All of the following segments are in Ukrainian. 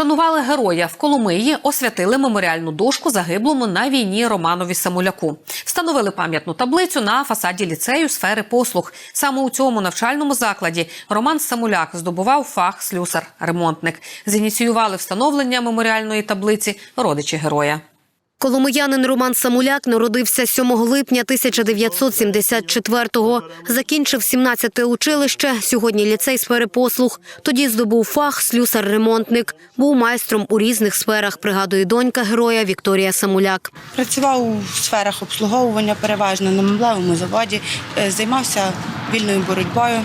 Вшанували героя в Коломиї, освятили меморіальну дошку загиблому на війні Романові Самуляку. Встановили пам'ятну таблицю на фасаді ліцею сфери послуг. Саме у цьому навчальному закладі Роман Самуляк здобував фах слюсар-ремонтник. Зініціювали встановлення меморіальної таблиці родичі героя. Коломиянин Роман Самуляк народився 7 липня 1974-го. Закінчив 17-те училище, сьогодні ліцей сфери послуг. Тоді здобув фах слюсар-ремонтник. Був майстром у різних сферах, пригадує донька героя Вікторія Самуляк. Працював у сферах обслуговування, переважно на меблевому заводі, Е, займався вільною боротьбою,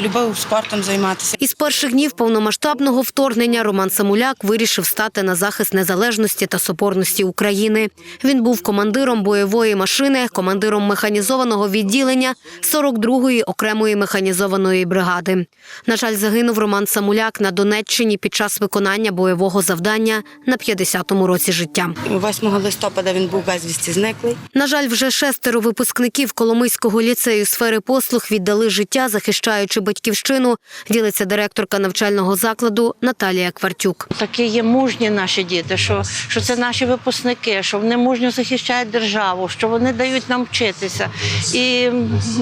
любив спортом займатися. Із перших днів повномасштабного вторгнення Роман Самуляк вирішив стати на захист незалежності та соборності України. Він був командиром бойової машини, командиром механізованого відділення 42-ї окремої механізованої бригади. На жаль, загинув Роман Самуляк на Донеччині під час виконання бойового завдання на 50-му році життя. 8 листопада він був безвісті зниклий. На жаль, вже шестеро випускників Коломийського ліцею сфери послуг віддали життя, захищаючи батьківщину, ділиться директорка навчального закладу Наталія Квартюк. Такі є мужні наші діти, що, що це наші випускники, що вони мужньо захищають державу, що вони дають нам вчитися. І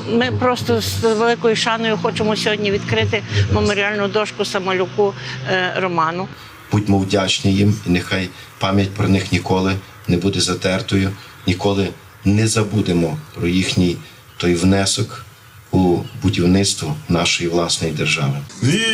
ми просто з великою шаною хочемо сьогодні відкрити меморіальну дошку самолюку е, Роману. Будьмо вдячні їм, і нехай пам'ять про них ніколи не буде затертою, ніколи не забудемо про їхній той внесок у будівництво нашої власної держави. Вічна